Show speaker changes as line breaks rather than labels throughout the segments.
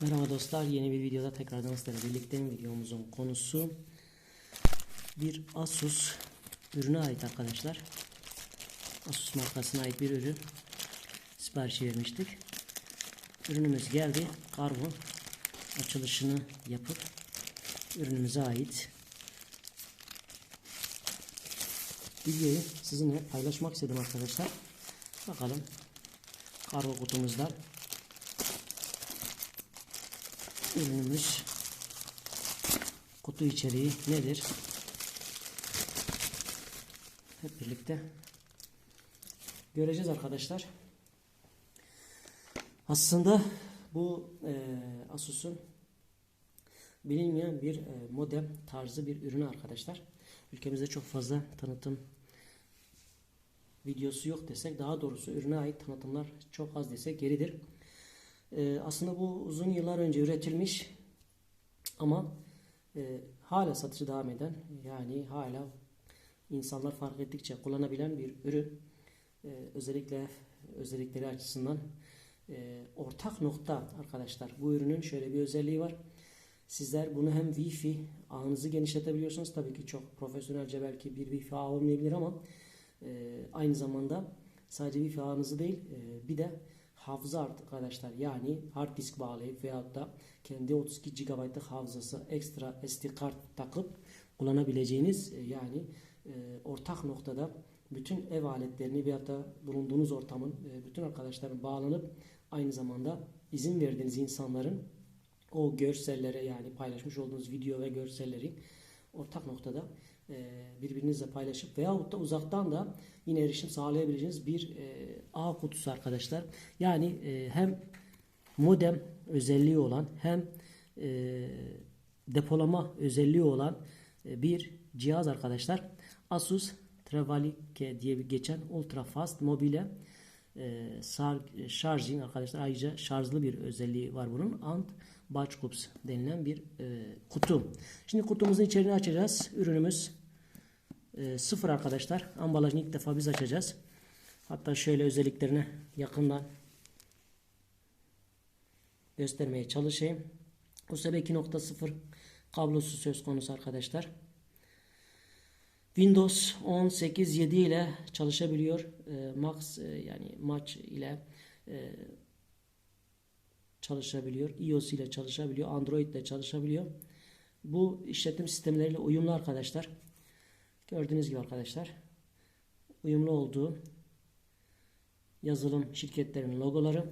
Merhaba dostlar, yeni bir videoda tekrardan sizlerle birlikteyim. Videomuzun konusu bir Asus ürüne ait arkadaşlar. Asus markasına ait bir ürün siparişi vermiştik. Ürünümüz geldi. Kargo açılışını yapıp ürünümüze ait videoyu sizinle paylaşmak istedim arkadaşlar. Bakalım kargo kutumuzdan ürünümüz kutu içeriği nedir? Hep birlikte göreceğiz arkadaşlar. Aslında bu e, Asus'un bilinmeyen bir e, modem tarzı bir ürünü arkadaşlar. Ülkemizde çok fazla tanıtım videosu yok desek daha doğrusu ürüne ait tanıtımlar çok az desek geridir. Ee, aslında bu uzun yıllar önce üretilmiş ama e, hala satışı devam eden yani hala insanlar fark ettikçe kullanabilen bir ürün. Ee, özellikle özellikleri açısından e, ortak nokta arkadaşlar. Bu ürünün şöyle bir özelliği var. Sizler bunu hem Wi-Fi ağınızı genişletebiliyorsunuz. Tabii ki çok profesyonelce belki bir Wi-Fi ağı olmayabilir ama e, aynı zamanda sadece Wi-Fi ağınızı değil bir de hafıza arkadaşlar. Yani hard disk bağlayıp veyahut da kendi 32 GB'lık hafızası ekstra SD kart takıp kullanabileceğiniz e, yani e, ortak noktada bütün ev aletlerini veyahut da bulunduğunuz ortamın e, bütün arkadaşların bağlanıp aynı zamanda izin verdiğiniz insanların o görsellere yani paylaşmış olduğunuz video ve görselleri ortak noktada birbirinizle paylaşıp veyahut da uzaktan da yine erişim sağlayabileceğiniz bir e, ağ kutusu arkadaşlar. Yani e, hem modem özelliği olan hem depolama özelliği olan bir cihaz arkadaşlar. Asus Travalike diye bir geçen ultra fast mobile charging arkadaşlar ayrıca şarjlı bir özelliği var bunun. Ant Batch denilen bir e, kutu. Şimdi kutumuzun içeriğini açacağız. Ürünümüz e, sıfır arkadaşlar. Ambalajını ilk defa biz açacağız. Hatta şöyle özelliklerini yakından göstermeye çalışayım. USB 2.0 kablosu söz konusu arkadaşlar. Windows 18 7 ile çalışabiliyor. E, Max e, yani Match ile e, çalışabiliyor. iOS ile çalışabiliyor. Android ile çalışabiliyor. Bu işletim sistemleriyle uyumlu arkadaşlar. Gördüğünüz gibi arkadaşlar. Uyumlu olduğu yazılım şirketlerinin logoları.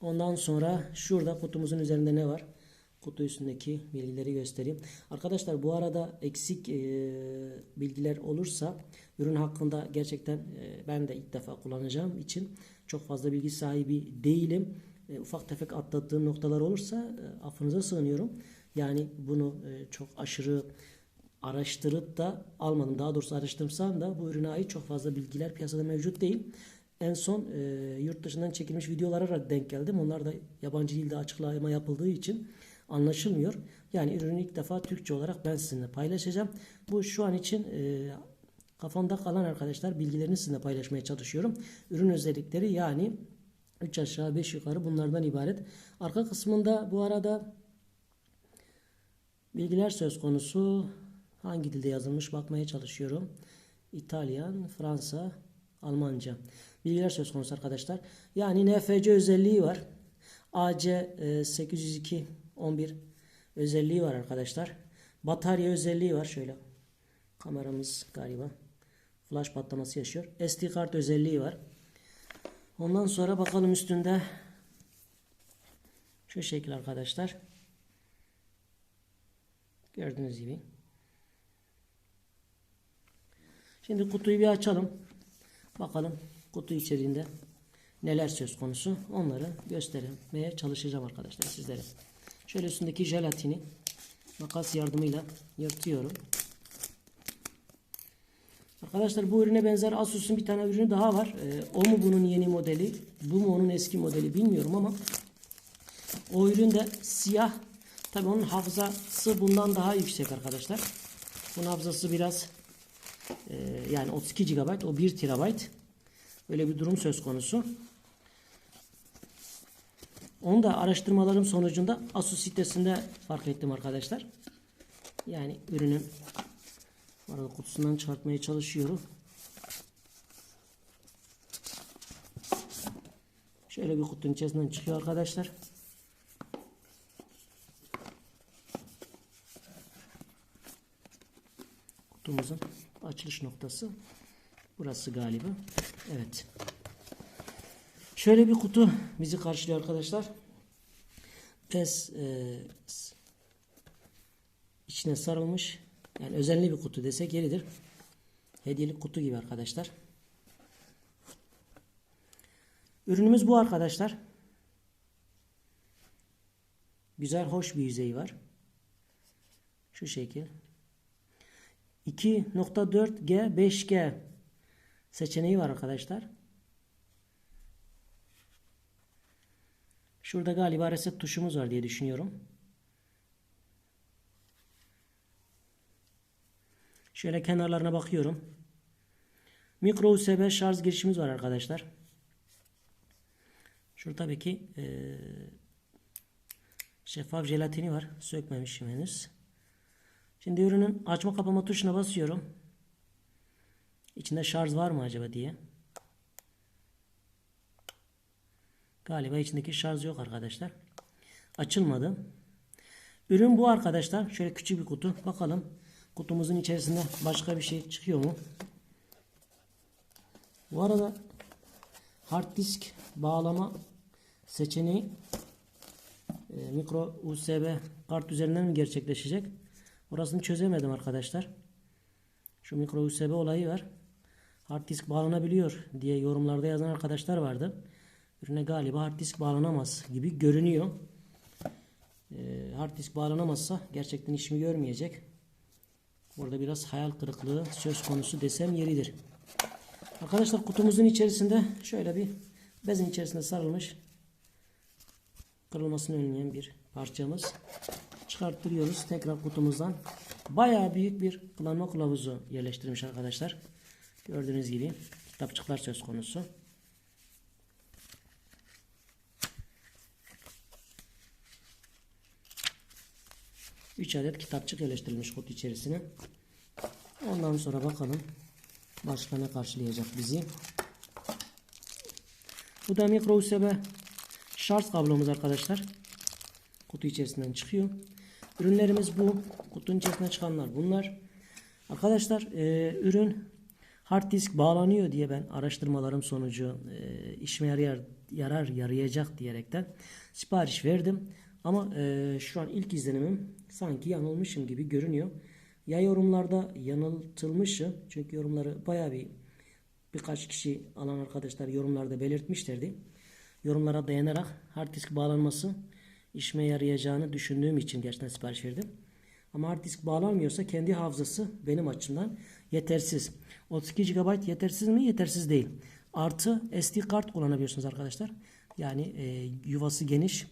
Ondan sonra şurada kutumuzun üzerinde ne var? Kutu üstündeki bilgileri göstereyim. Arkadaşlar bu arada eksik e, bilgiler olursa ürün hakkında gerçekten e, ben de ilk defa kullanacağım için çok fazla bilgi sahibi değilim e, ufak tefek atlattığım noktalar olursa e, affınıza sığınıyorum. Yani bunu e, çok aşırı araştırıp da almadım. Daha doğrusu araştırmışsam da bu ürüne ait çok fazla bilgiler piyasada mevcut değil. En son e, yurt dışından çekilmiş videolara denk geldim. Onlar da yabancı dilde açıklama yapıldığı için anlaşılmıyor. Yani ürünü ilk defa Türkçe olarak ben sizinle paylaşacağım. Bu şu an için e, kafamda kalan arkadaşlar bilgilerini sizinle paylaşmaya çalışıyorum. Ürün özellikleri yani 3 aşağı 5 yukarı bunlardan ibaret. Arka kısmında bu arada bilgiler söz konusu. Hangi dilde yazılmış bakmaya çalışıyorum. İtalyan, Fransa, Almanca. Bilgiler söz konusu arkadaşlar. Yani NFC özelliği var. AC 802 11 özelliği var arkadaşlar. Batarya özelliği var. Şöyle kameramız galiba flash patlaması yaşıyor. SD kart özelliği var. Ondan sonra bakalım üstünde şu şekil arkadaşlar. Gördüğünüz gibi. Şimdi kutuyu bir açalım. Bakalım kutu içeriğinde neler söz konusu. Onları göstermeye çalışacağım arkadaşlar sizlere. Şöyle üstündeki jelatini makas yardımıyla yırtıyorum. Arkadaşlar bu ürüne benzer Asus'un bir tane ürünü daha var. Ee, o mu bunun yeni modeli? Bu mu onun eski modeli bilmiyorum ama o ürün de siyah. Tabi onun hafızası bundan daha yüksek arkadaşlar. Bunun hafızası biraz e, yani 32 GB o 1 TB. Böyle bir durum söz konusu. Onu da araştırmalarım sonucunda Asus sitesinde fark ettim arkadaşlar. Yani ürünün arada kutusundan çıkartmaya çalışıyorum. Şöyle bir kutunun içerisinden çıkıyor arkadaşlar. Kutumuzun açılış noktası burası galiba. Evet. Şöyle bir kutu bizi karşılıyor arkadaşlar. Pes e, içine sarılmış. Yani özenli bir kutu desek yeridir. Hediyelik kutu gibi arkadaşlar. Ürünümüz bu arkadaşlar. Güzel hoş bir yüzeyi var. Şu şekil. 2.4G 5G seçeneği var arkadaşlar. Şurada galiba reset tuşumuz var diye düşünüyorum. Şöyle kenarlarına bakıyorum. Mikro USB şarj girişimiz var arkadaşlar. Şurada tabii ki eee, şeffaf jelatini var. Sökmemişim henüz. Şimdi ürünün açma kapama tuşuna basıyorum. İçinde şarj var mı acaba diye. Galiba içindeki şarj yok arkadaşlar. Açılmadı. Ürün bu arkadaşlar. Şöyle küçük bir kutu. Bakalım kutumuzun içerisinde başka bir şey çıkıyor mu? Bu arada hard disk bağlama seçeneği e, mikro USB kart üzerinden mi gerçekleşecek? Orasını çözemedim arkadaşlar. Şu mikro USB olayı var. Hard disk bağlanabiliyor diye yorumlarda yazan arkadaşlar vardı. Ürüne galiba hard disk bağlanamaz gibi görünüyor. Ee, hard disk bağlanamazsa gerçekten işimi görmeyecek. Burada biraz hayal kırıklığı söz konusu desem yeridir. Arkadaşlar kutumuzun içerisinde şöyle bir bezin içerisinde sarılmış kırılmasını önleyen bir parçamız. Çıkarttırıyoruz tekrar kutumuzdan. Bayağı büyük bir kullanma kılavuzu yerleştirmiş arkadaşlar. Gördüğünüz gibi kitapçıklar söz konusu. Üç adet kitapçık yerleştirilmiş kutu içerisine. Ondan sonra bakalım başka ne karşılayacak bizi. Bu da mikro USB şarj kablomuz arkadaşlar. Kutu içerisinden çıkıyor. Ürünlerimiz bu. Kutunun içerisinden çıkanlar bunlar. Arkadaşlar e, ürün hard disk bağlanıyor diye ben araştırmalarım sonucu e, işime yarar, yarar yarayacak diyerekten sipariş verdim. Ama e, şu an ilk izlenimim sanki yanılmışım gibi görünüyor. Ya yorumlarda yanıltılmışım. Çünkü yorumları bayağı bir birkaç kişi alan arkadaşlar yorumlarda belirtmişlerdi. Yorumlara dayanarak hard disk bağlanması işime yarayacağını düşündüğüm için gerçekten sipariş verdim. Ama hard disk bağlanmıyorsa kendi hafızası benim açımdan yetersiz. 32 GB yetersiz mi? Yetersiz değil. Artı SD kart kullanabiliyorsunuz arkadaşlar. Yani e, yuvası geniş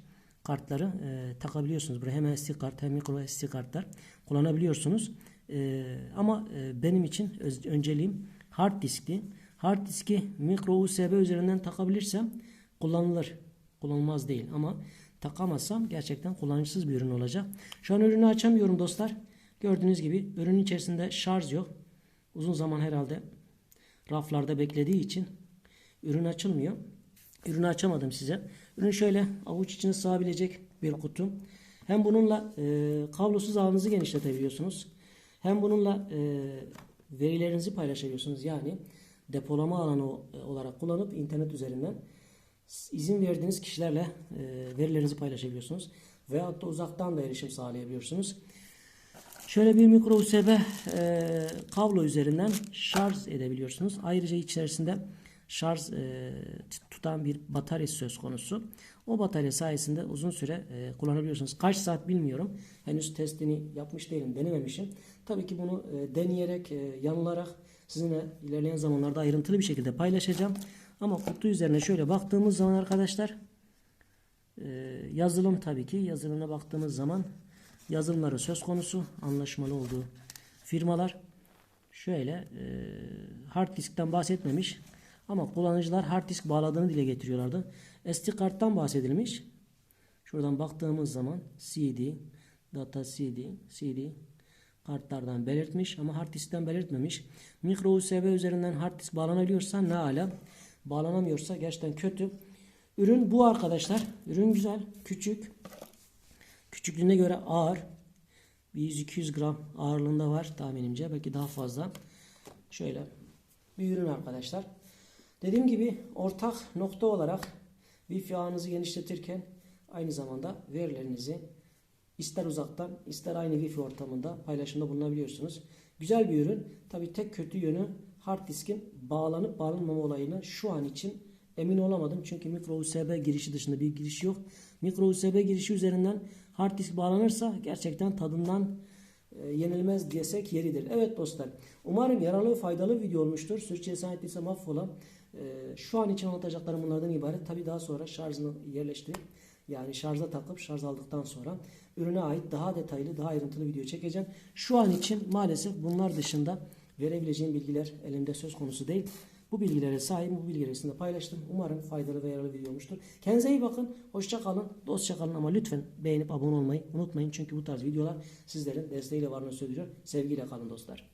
kartları e, takabiliyorsunuz. Buraya hem SD kart hem micro SD kartlar kullanabiliyorsunuz. E, ama e, benim için öz, önceliğim hard diskti. Hard diski micro USB üzerinden takabilirsem kullanılır. Kullanılmaz değil ama takamazsam gerçekten kullanışsız bir ürün olacak. Şu an ürünü açamıyorum dostlar. Gördüğünüz gibi ürünün içerisinde şarj yok. Uzun zaman herhalde raflarda beklediği için ürün açılmıyor. Ürünü açamadım size. Ürün şöyle avuç içine sığabilecek bir kutu. Hem bununla e, kablosuz ağınızı genişletebiliyorsunuz. Hem bununla e, verilerinizi paylaşabiliyorsunuz. Yani depolama alanı olarak kullanıp internet üzerinden izin verdiğiniz kişilerle e, verilerinizi paylaşabiliyorsunuz. Veyahut da uzaktan da erişim sağlayabiliyorsunuz. Şöyle bir mikro USB e, kablo üzerinden şarj edebiliyorsunuz. Ayrıca içerisinde şarj e, tutan bir batarya söz konusu. O batarya sayesinde uzun süre e, kullanabiliyorsunuz. Kaç saat bilmiyorum. Henüz testini yapmış değilim, denememişim. Tabii ki bunu e, deneyerek, e, yanılarak sizinle ilerleyen zamanlarda ayrıntılı bir şekilde paylaşacağım. Ama kutu üzerine şöyle baktığımız zaman arkadaşlar e, yazılım tabii ki yazılımına baktığımız zaman yazılımları söz konusu anlaşmalı olduğu firmalar şöyle e, hard diskten bahsetmemiş ama kullanıcılar hard disk bağladığını dile getiriyorlardı. SD karttan bahsedilmiş. Şuradan baktığımız zaman CD, data CD, CD kartlardan belirtmiş ama hard diskten belirtmemiş. Micro USB üzerinden hard disk bağlanabiliyorsa ne ala. Bağlanamıyorsa gerçekten kötü. Ürün bu arkadaşlar. Ürün güzel, küçük. Küçüklüğüne göre ağır. Bir 100-200 gram ağırlığında var tahminimce. Belki daha fazla. Şöyle bir ürün arkadaşlar. Dediğim gibi ortak nokta olarak Wi-Fi ağınızı genişletirken aynı zamanda verilerinizi ister uzaktan ister aynı Wi-Fi ortamında paylaşımda bulunabiliyorsunuz. Güzel bir ürün. Tabi tek kötü yönü hard diskin bağlanıp bağlanmama olayını şu an için emin olamadım. Çünkü micro USB girişi dışında bir giriş yok. Micro USB girişi üzerinden hard disk bağlanırsa gerçekten tadından e, yenilmez diyesek yeridir. Evet dostlar. Umarım yararlı ve faydalı video olmuştur. Sürçülisan ettiyse mahvola. E, şu an için anlatacaklarım bunlardan ibaret. Tabi daha sonra şarjını yerleştirip yani şarja takıp şarj aldıktan sonra ürüne ait daha detaylı, daha ayrıntılı video çekeceğim. Şu an için maalesef bunlar dışında verebileceğim bilgiler elimde söz konusu değil. Bu bilgilere sahibim, bu bilgileri sizinle paylaştım. Umarım faydalı ve yararlı video olmuştur. Kendinize iyi bakın, hoşça kalın, dostça kalın ama lütfen beğenip abone olmayı unutmayın. Çünkü bu tarz videolar sizlerin desteğiyle varlığını söylüyor. Sevgiyle kalın dostlar.